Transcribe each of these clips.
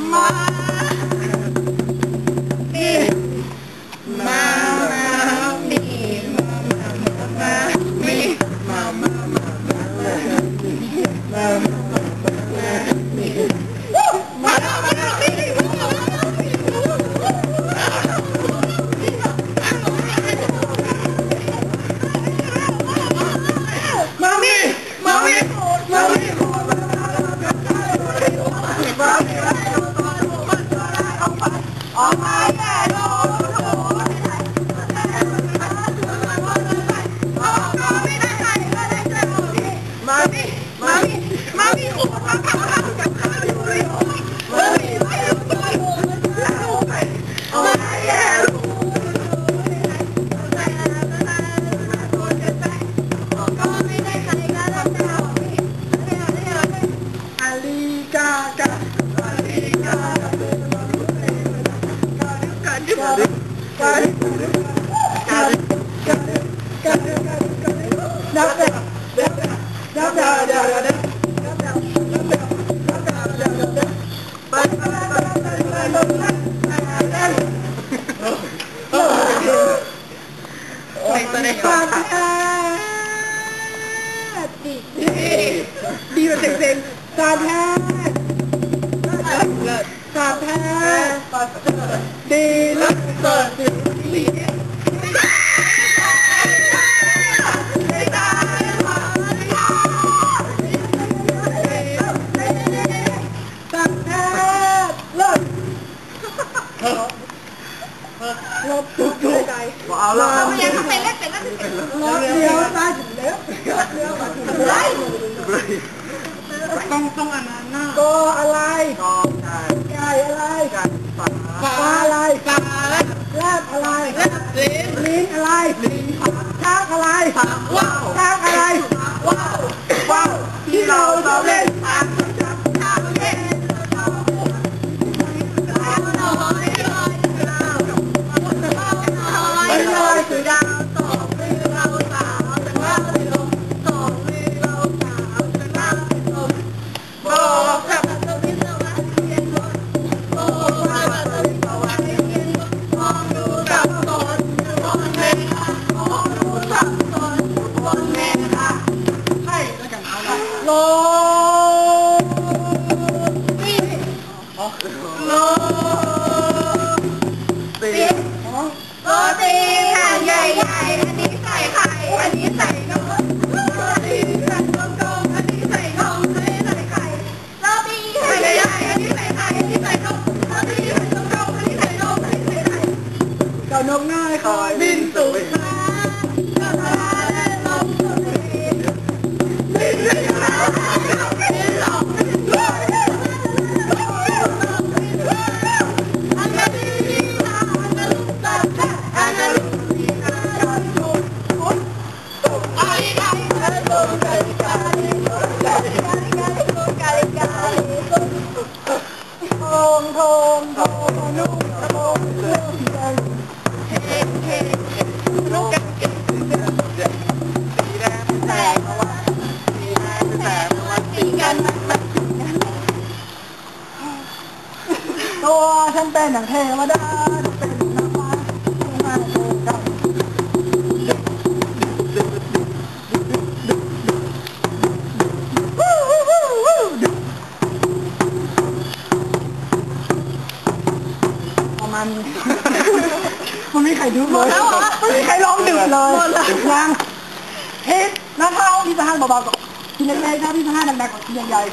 มาแทย์ดีเลิศเกิดดีการแพทย์เลิลบทุกทุกใจเอาละยังทำเป็นเล่นเป็นเล่นเป็นรถเลี้ยวได้ถึงแล้วเลี้ยวมาถึงแล้ว ต้องต้องอันนั้นน่ะก็อะไรกองใช่ไก่อะไรกันฟ้าปลาอะไรปลาและแรดอะไรและลิ้นลิ้นอะไรลิ้นฟ้าช้างอะไรว้าวช้างอะไรว้าวว้าวที่เราชอบเล่น เอาละโลโลตีโรตีแผ่นใหญ่ๆ อันนี้ใส่ไข่ อันนี้ใส่นมโรตีแผ่นกลมๆ อันนี้ใส่นมอันนี้ใส่ไข่โรตีแผ่นใหญ่ๆ อันนี้ใส่ไข่ อันนี้ใส่นมโรตีแผ่นกลมๆ อันนี้ใส่นมอันนี้ใส่ไข่เจ้านกง่ายคอย ฉันเป็นหนังเทวดาเป็นนางฟ้าทำงานโกกันประมาณนี้มันไม่มีใครดูเลยไม่มีใครร้องดึกเลยยังเฮ็ดน้าเท้าพี่สะห้างเบาๆก่อนทีเล็กๆนะพี่สะห้างดังๆกว่าทีใหญ่ๆ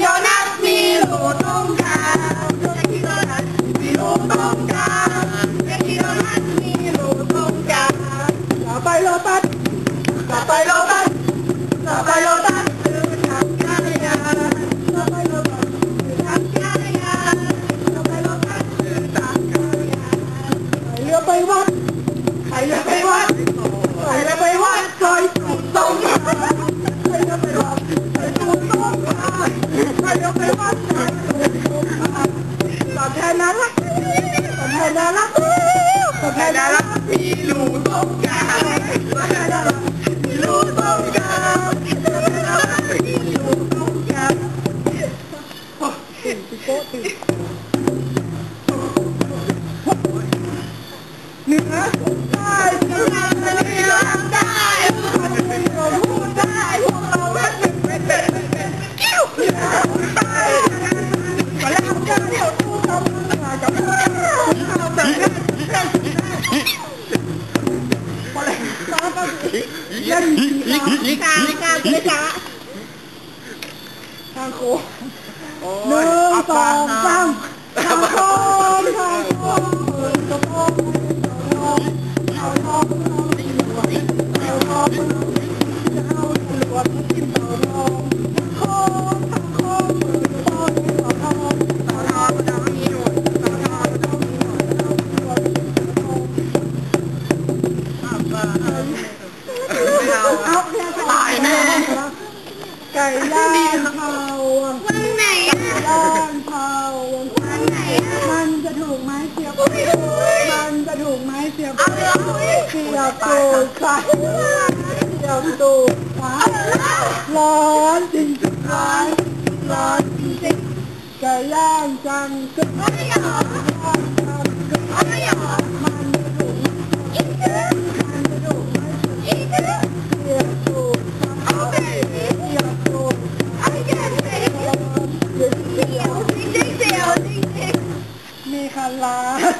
โดแมคโดแล้วก็ที่อันนี้พิซซ่าลูกอีบั ตาก็ยันกลางกลางเลยจ้าทางโค้งหนึ่งสองสามทางโค้งทางโค้งางเผาวันไหนไก่ย่างเผาวันไหนมันจะถูกไม้เสียบมันจะถูกไม้เสียบเอาเลยเสียบตูดใครเสียบตูดขวาร้อนจริงร้อนร้อนจริงไก่ย่างจังกึกเอาไม่หรอย่างจังกึกเอาไ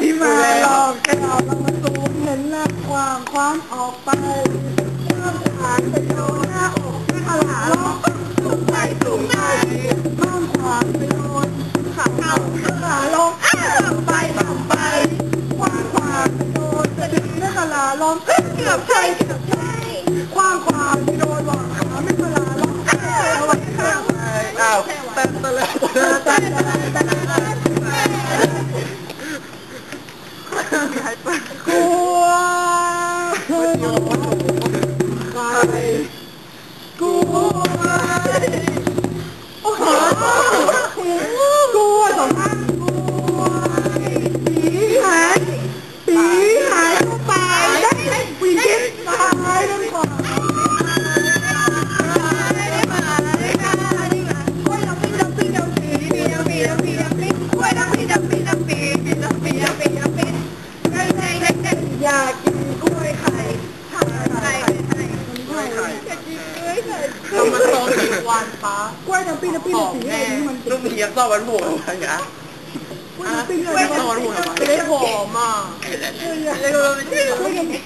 ที่มาหลอกแกเอาเรามาซูมเห็นหน้ากว้างควานออกไปข้ามผ่านไปโดนหน้าอกคาราล้อกสูงไปสูงไปข้ามผ่านไปโดนขาเข่าขาลงต่ำไปต่ำไปควางขวางไปโดนจะดึงหน้าคาราล้มเกือบใช่เกือบใช่ควางขวางไปโดนหลอกขาไม่คาราล้มเอาไว้ข้างไปอ้าวเต้นตะเลยเต้นเต้นเต้นเต้ ลัวโอ้ ยักษ์ต้อวันหมูอะไรอย่างเงี้ยกล้วยน้ำปีกอะไรยักษ์ต้อวันหมูทำไมได้หอมอะ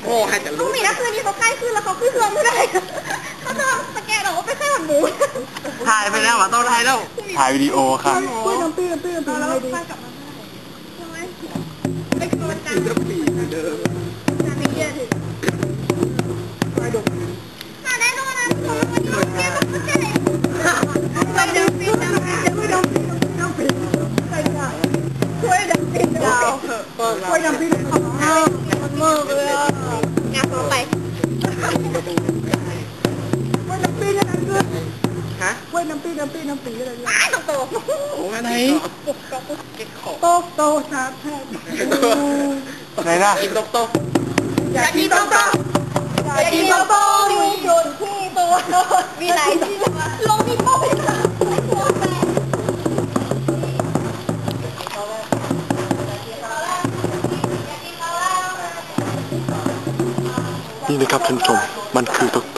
โอ้ให้แต่ลูลูกกหมีนะคืนนี้เขาใกล้ขึ้นแล้วเขาขึ้นเครื่องไม่ได้เขาจะสแกนออกว่าเป็นไข้หวัดหมูถ่ายไปแล้วอะต้องถ่ายแล้วถ่ายวิดีโอค่ะกล้วยน้ำปีน้ำปีน้ำปีอะไรดีไปกลับมาได้ใช่ไหมไปคือวันจันทร์ ปีน้ำปีน้ำปีอะไรด้วยอ้าตโตอ้ไหนเก็บของโตโตชาแทบไหนล่ะกินโตกตอยากกินโตโตอยากกินโตโตมีจุดที่ตัวมีหลายที่ลงมีโป๊ะเป็นตัวแปรนี่นะครับท่านผู้ชมมันคือตก